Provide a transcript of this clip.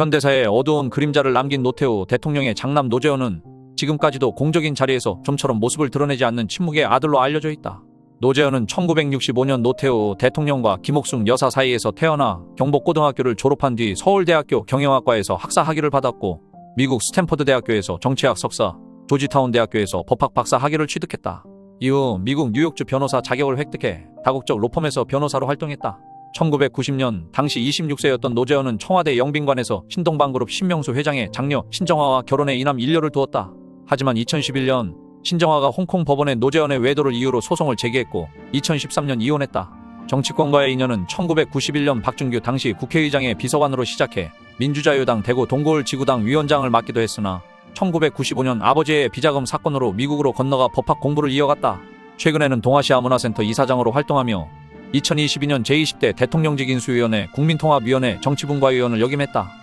현대사에 어두운 그림자를 남긴 노태우 대통령의 장남 노재현은 지금까지도 공적인 자리에서 좀처럼 모습을 드러내지 않는 침묵의 아들로 알려져 있다. 노재현은 1965년 노태우 대통령과 김옥순 여사 사이에서 태어나 경복고등학교를 졸업한 뒤 서울대학교 경영학과에서 학사 학위를 받았고 미국 스탠퍼드 대학교에서 정치학 석사, 조지타운 대학교에서 법학 박사 학위를 취득했다. 이후 미국 뉴욕주 변호사 자격을 획득해 다국적 로펌에서 변호사로 활동했다. 1990년 당시 26세였던 노재현은 청와대 영빈관에서 신동방그룹 신명수 회장의 장녀 신정화와 결혼에 이남 일녀를 두었다. 하지만 2011년 신정화가 홍콩 법원에 노재현의 외도를 이유로 소송을 제기했고 2013년 이혼했다. 정치권과의 인연은 1991년 박준규 당시 국회의장의 비서관으로 시작해 민주자유당 대구 동고을 지구당 위원장을 맡기도 했으나 1995년 아버지의 비자금 사건으로 미국으로 건너가 법학 공부를 이어갔다. 최근에는 동아시아 문화센터 이사장으로 활동하며 2022년 제20대 대통령직 인수위원회 국민통합위원회 정치분과위원을 역임했다.